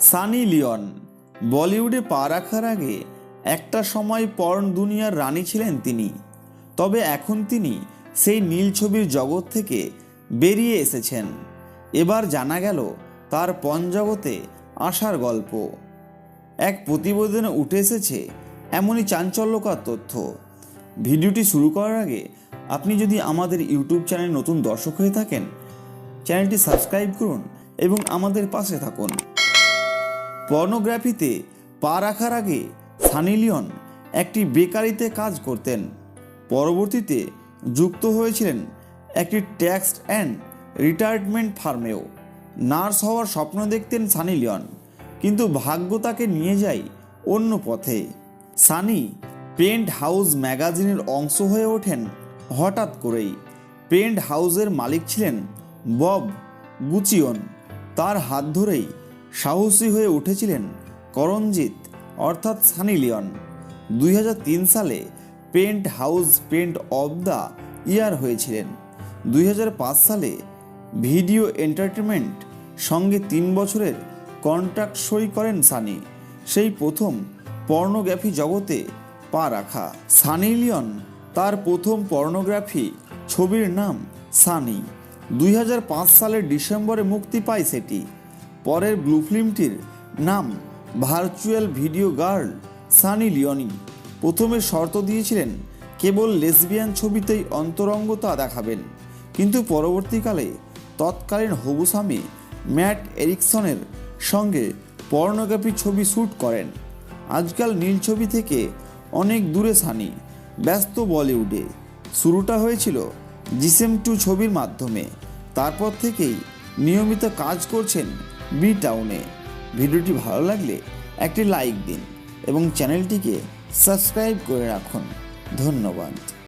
Sunny Leone, বলিউডে পা রাখার আগে একটা সময় পর্ন দুনিয়ার রানী ছিলেন তিনি। তবে এখন তিনি সেই নীল ছবির জগৎ থেকে বেরিয়ে এসেছেন। এবার জানা গেল তার পণ জগতে আসার গল্প। এক প্রতিবেদনে উঠে এসেছে এমনই চাঞ্চল্যকর তথ্য। ভিডিওটি শুরু করার আগে আপনি যদি আমাদের ইউটিউব চ্যানেল নতুন দর্শক হয়ে থাকেন, চ্যানেলটি সাবস্ক্রাইব করুন এবং আমাদের পাশে থাকুন। পর্নোগ্রাফিতে পা রাখার আগে সানি লিওন একটি বেকারিতে কাজ করতেন। পরবর্তীতে যুক্ত হয়েছিলেন একটি ট্যাক্স অ্যান্ড রিটায়ারমেন্ট ফার্মেও। নার্স হওয়ার স্বপ্ন দেখতেন সানি লিওন, কিন্তু ভাগ্য তাকে নিয়ে যায় অন্য পথে। সানি পেন্ট হাউস ম্যাগাজিনের অংশ হয়ে ওঠেন হঠাৎ করেই। পেন্ট হাউসের মালিক ছিলেন বব গুচিয়ন। তার হাত ধরেই সাহসী হয়ে উঠেছিলেন করণজিৎ, অর্থাৎ সানি লিওন। দুই সালে Penthouse pet of the year হয়েছিলেন। দুই হাজার পাঁচ সালে ভিডিও এন্টারটেনমেন্ট সঙ্গে তিন বছরের কন্ট্রাক্ট সই করেন সানি। সেই প্রথম পর্নোগ্রাফি জগতে পা রাখা। সানি লিওন তার প্রথম পর্নোগ্রাফি ছবির নাম সানি। দুই হাজার পাঁচ সালের ডিসেম্বরে মুক্তি পায় সেটি। পরের ব্লু ফিল্মটির নাম virtual video girl Sunny Leone. প্রথমে শর্ত দিয়েছিলেন, কেবল লেসবিয়ান ছবিতেই অন্তরঙ্গতা দেখাবেন। কিন্তু পরবর্তীকালে তৎকালীন হবু স্বামী ম্যাট এরিকসনের সঙ্গে পর্নোগ্রাফি ছবি শ্যুট করেন। আজকাল নীল ছবি থেকে অনেক দূরে সানি, ব্যস্ত বলিউডে। শুরুটা হয়েছিল জিসেম টু ছবির মাধ্যমে। তারপর থেকেই নিয়মিত কাজ করছেন বি টাউনে ভিডিওটি ভালো লাগলে একটি লাইক দিন এবং চ্যানেলটিকে সাবস্ক্রাইব করে রাখুন। ধন্যবাদ।